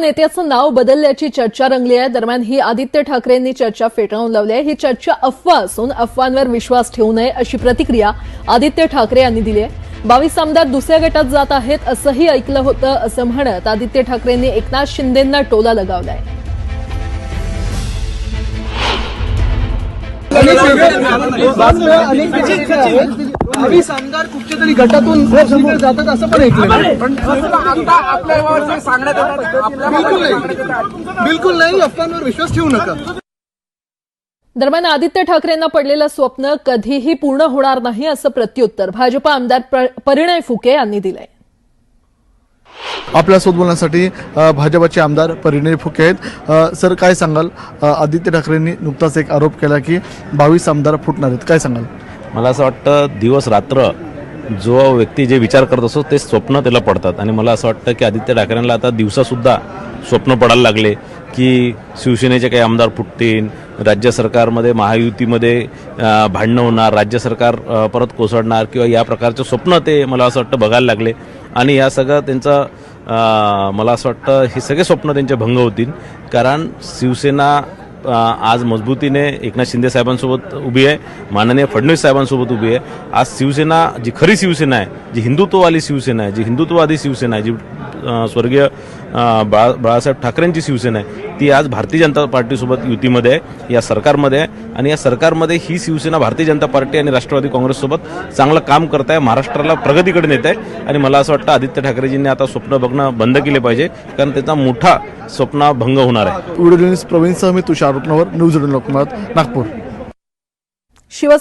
नेत्याचं नाव बदलल्याची चर्चा रंगली आहे. दरम्यान ही आदित्य ठाकरेंनी चर्चा फेटाळून लावली आहे. ही चर्चा अफवा असून अफवांवर विश्वास ठेवू नये अशी प्रतिक्रिया आदित्य ठाकरे यांनी दिली आहे. बावीस आमदार दुसऱ्या गटात जात आहेत असंही ऐकलं होतं असं म्हणत आदित्य ठाकरेंनी एकनाथ शिंदेंना टोला लगावलाय. अनेक आमदार कुठच्या तरी गटातून जातात असं पण ऐकलं पण आता आपल्या व्यवस्थित सांगण्यात येतात. आपल्या बिलकुल नाही. बिलकुल नाही. अफवांवर विश्वास ठेवू नका. दरम्यान आदित्य ठाकरेंना पडलेलं स्वप्न कधीही पूर्ण होणार नाही असं प्रत्युत्तर भाजपा आमदार प्र- परिणय फुके यांनी दिलंय. आपल्यासोबत बोलण्यासाठी भाजपाचे आमदार परिणय फुके आहेत. सर काय सांगाल? आदित्य ठाकरेंनी नुकताच एक आरोप केला की बावीस आमदार फुटणार आहेत. काय सांगाल? मला असं वाटतं दिवस रात्र जो व्यक्ती जे विचार करत असतो ते स्वप्न त्याला पडतात. आणि मला असं वाटतं की आदित्य ठाकरेंना आता दिवसासुद्धा स्वप्न पडायला लागले की शिवसेनेचे काही आमदार फुटतील राज्य सरकारमध्ये महायुतीमध्ये भांडणं होणार राज्य सरकार परत कोसळणार किंवा या प्रकारचे स्वप्न ते मला असं वाटतं बघायला लागले. आणि या सगळं त्यांचं मला असं वाटतं हे सगळे स्वप्न त्यांचे भंग होतील. कारण शिवसेना आज मजबूतीने एकनाथ शिंदे साहेबांसोबत उभी आहे. माननीय फडणवीस साहेबांसोबत उभी आहे. आज शिवसेना जी खरी शिवसेना आहे जी हिंदुत्ववादी शिवसेना आहे जी हिंदुत्ववादी शिवसेना आहे जी स्वर्गीय बाळा बाळासाहेब ठाकरेंची शिवसेना आहे ती आज भारतीय जनता पार्टीसोबत युतीमध्ये आहे या सरकारमध्ये आहे. आणि या सरकारमध्ये ही शिवसेना भारतीय जनता पार्टी आणि राष्ट्रवादी काँग्रेससोबत चांगलं काम करत आहे महाराष्ट्राला प्रगतीकडे नेत आहे. आणि मला असं वाटतं आदित्य ठाकरेजींनी आता स्वप्न बघणं बंद केले पाहिजे कारण त्याचा मोठा स्वप्न भंग होणार आहे. व्हिडिओ प्रवीण सह मी तुषार रुपनवर न्यूज एटीन लोकमत नागपूर.